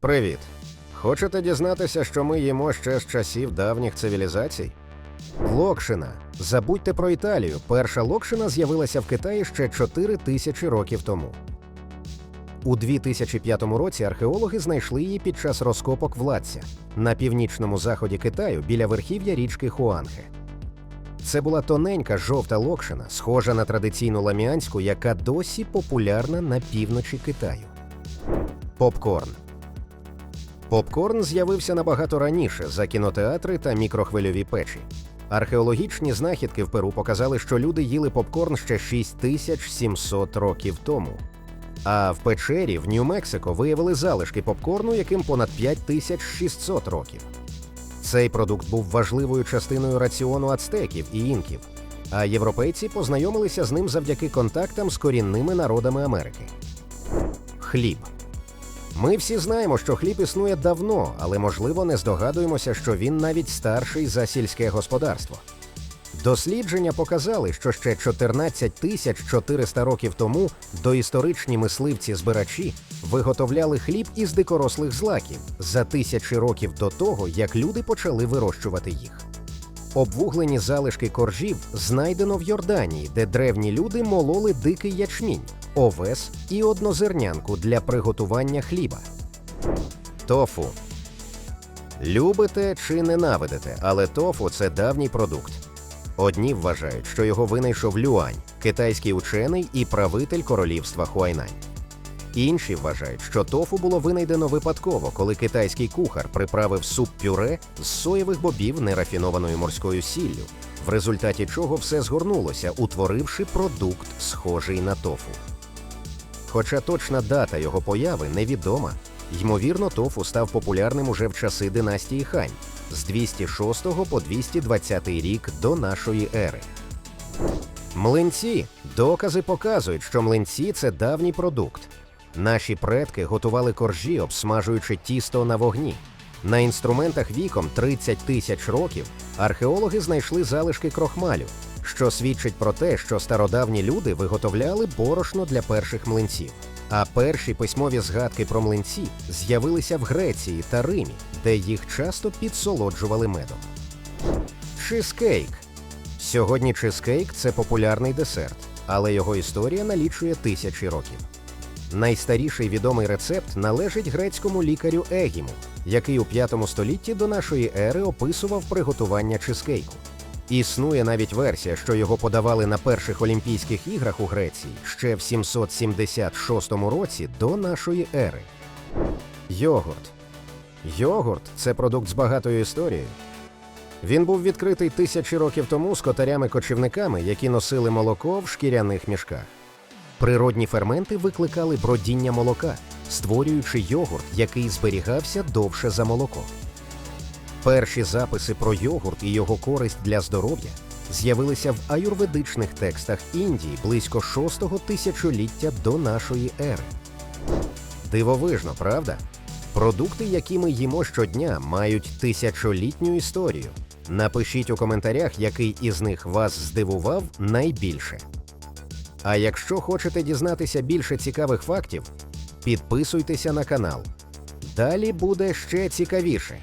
Привіт! Хочете дізнатися, що ми їмо ще з часів давніх цивілізацій? Локшина. Забудьте про Італію. Перша локшина з'явилася в Китаї ще 4 тисячі років тому. У 2005 році археологи знайшли її під час розкопок Владця на північному заході Китаю біля верхів'я річки Хуанхе. Це була тоненька жовта локшина, схожа на традиційну ламіанську, яка досі популярна на півночі Китаю. Попкорн. Попкорн з'явився набагато раніше за кінотеатри та мікрохвильові печі. Археологічні знахідки в Перу показали, що люди їли попкорн ще 6700 років тому. А в печері в Нью-Мексико виявили залишки попкорну, яким понад 5600 років. Цей продукт був важливою частиною раціону ацтеків і інків, а європейці познайомилися з ним завдяки контактам з корінними народами Америки. Хліб. Ми всі знаємо, що хліб існує давно, але можливо не здогадуємося, що він навіть старший за сільське господарство. Дослідження показали, що ще 14 тисяч 400 років тому доісторичні мисливці-збирачі виготовляли хліб із дикорослих злаків за тисячі років до того, як люди почали вирощувати їх. Обвуглені залишки коржів знайдено в Йорданії, де древні люди мололи дикий ячмінь, овес і однозернянку для приготування хліба. Тофу. Любите чи ненавидите, але тофу це давній продукт. Одні вважають, що його винайшов Люань, китайський учений і правитель королівства Хуайнань. Інші вважають, що тофу було винайдено випадково, коли китайський кухар приправив суп-пюре з соєвих бобів нерафінованою морською сіллю, в результаті чого все згорнулося, утворивши продукт, схожий на тофу. Хоча точна дата його появи невідома, ймовірно, тофу став популярним уже в часи династії Хань з 206 по 220 рік до нашої ери. Млинці докази показують, що млинці це давній продукт. Наші предки готували коржі, обсмажуючи тісто на вогні. На інструментах віком 30 тисяч років археологи знайшли залишки крохмалю, що свідчить про те, що стародавні люди виготовляли борошно для перших млинців. А перші письмові згадки про млинці з'явилися в Греції та Римі, де їх часто підсолоджували медом. Чизкейк. Сьогодні чизкейк це популярний десерт, але його історія налічує тисячі років. Найстаріший відомий рецепт належить грецькому лікарю Егіму, який у 5 столітті до нашої ери описував приготування чизкейку. Існує навіть версія, що його подавали на перших Олімпійських іграх у Греції ще в 776 році до нашої ери. Йогурт. Йогурт це продукт з багатою історією. Він був відкритий тисячі років тому скотарями-кочівниками, які носили молоко в шкіряних мішках. Природні ферменти викликали бродіння молока, створюючи йогурт, який зберігався довше за молоко. Перші записи про йогурт і його користь для здоров'я з'явилися в аюрведичних текстах Індії близько шостого тисячоліття до нашої ери. Дивовижно, правда? Продукти, які ми їмо щодня, мають тисячолітню історію. Напишіть у коментарях, який із них вас здивував найбільше. А якщо хочете дізнатися більше цікавих фактів, підписуйтеся на канал. Далі буде ще цікавіше.